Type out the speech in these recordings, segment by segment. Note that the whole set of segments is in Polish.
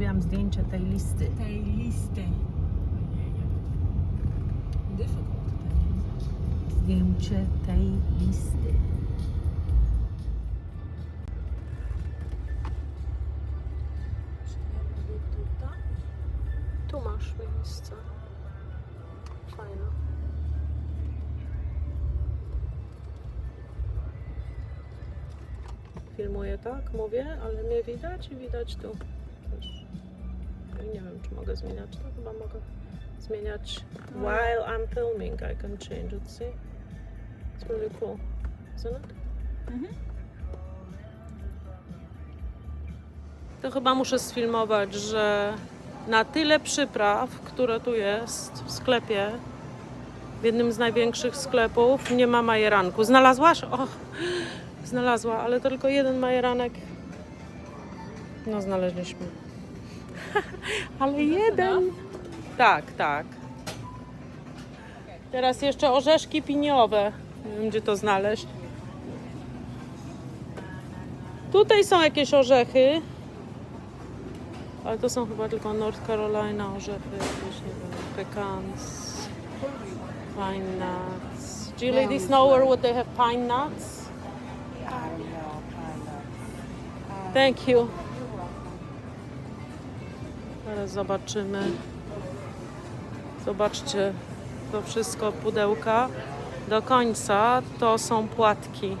Zdjęcie tej listy. tej listy. Zdjęcie tej listy. Tu masz miejsce. Fajne. Filmuję tak, mówię, ale mnie widać i widać tu. No i nie wiem, czy mogę zmieniać to. Chyba mogę zmieniać. While I'm filming, I can change it. See? It's really cool, isn't it? To chyba muszę sfilmować, że na tyle przypraw, które tu jest w sklepie, w jednym z największych sklepów, nie ma majeranku. Znalazłaś? Och, znalazła, ale tylko jeden majeranek. No, znaleźliśmy. ale jeden. Tak, tak. Teraz jeszcze orzeszki piniowe. Nie wiem, gdzie to znaleźć. Tutaj są jakieś orzechy. Ale to są chyba tylko North Carolina orzechy, jakieś, nie wiem, pecans, pine nuts. Do you ladies know where would they have pine nuts? Thank you. Teraz zobaczymy. Zobaczcie, to wszystko pudełka. Do końca to są płatki.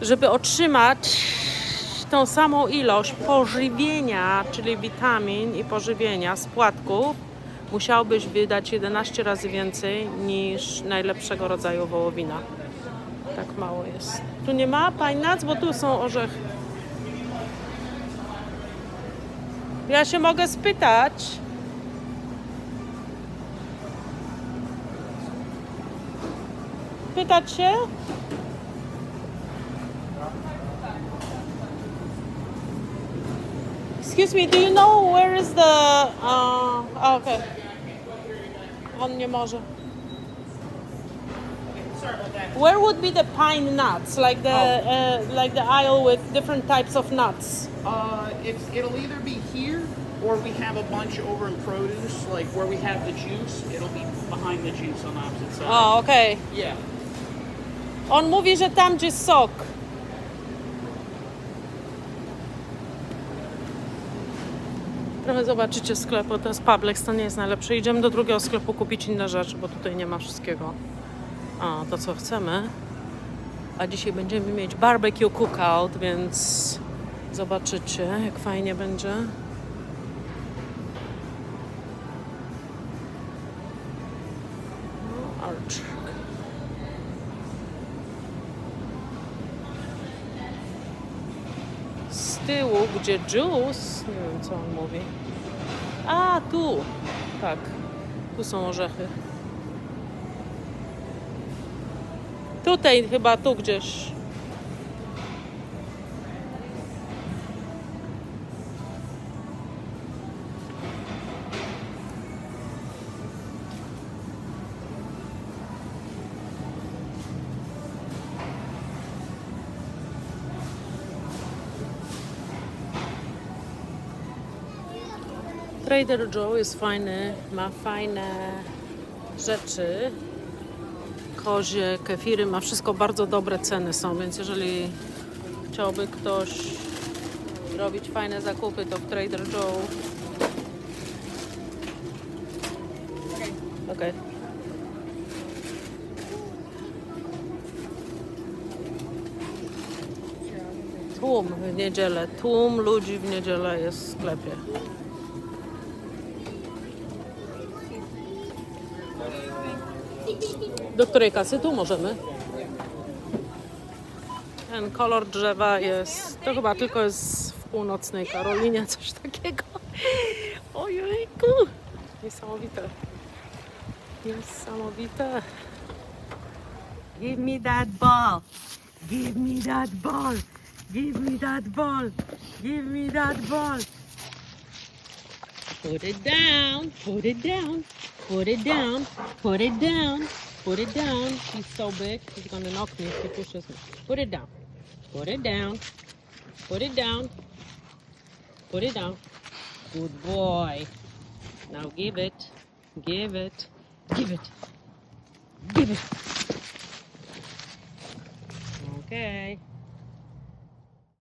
Żeby otrzymać tą samą ilość pożywienia, czyli witamin i pożywienia z płatków, musiałbyś wydać 11 razy więcej niż najlepszego rodzaju wołowina. Tak mało jest. Tu nie ma nuts, bo tu są orzechy. Ja się mogę spytać. Pytać się? Excuse me, do you know where is the... Uh, oh, okay. On nie może. Where would be the pine nuts, like the uh, like the aisle with different types of nuts? Uh, it's, it'll either be here or we have a bunch over in produce, like where we have the juice. It'll be behind the juice on the opposite side. O, okej. Yeah. On mówi, że tam gdzie sok. Trochę zobaczycie sklepu, to jest Publix, to nie jest najlepsze. Idziemy do drugiego sklepu kupić inne rzeczy, bo tutaj nie ma wszystkiego. A, to co chcemy. A dzisiaj będziemy mieć barbecue cookout, więc zobaczycie, jak fajnie będzie. Z tyłu, gdzie juice, nie wiem co on mówi. A, tu. Tak, tu są orzechy. Tutaj chyba, tu gdzieś. Trader Joe jest fajny, ma fajne rzeczy. Kozie, kefiry, ma wszystko bardzo dobre ceny są, więc jeżeli chciałby ktoś robić fajne zakupy, to w Trader Joe. Okej. Tłum w niedzielę, tłum ludzi w niedzielę jest w sklepie. Do której kasy? Tu możemy. Ten kolor drzewa jest, to chyba tylko jest w północnej Karolinie, coś takiego. Ojejku, niesamowite. Niesamowite. Give me that ball. Give me that ball. Give me that ball. Give me that ball. Put it down, put it down, Put it down. Put it down. Put it down. He's so big. He's going to knock me if he pushes me. Put it down. Put it down. Put it down. Put it down. Good boy. Now give it. Give it. Give it. Give it. Okay.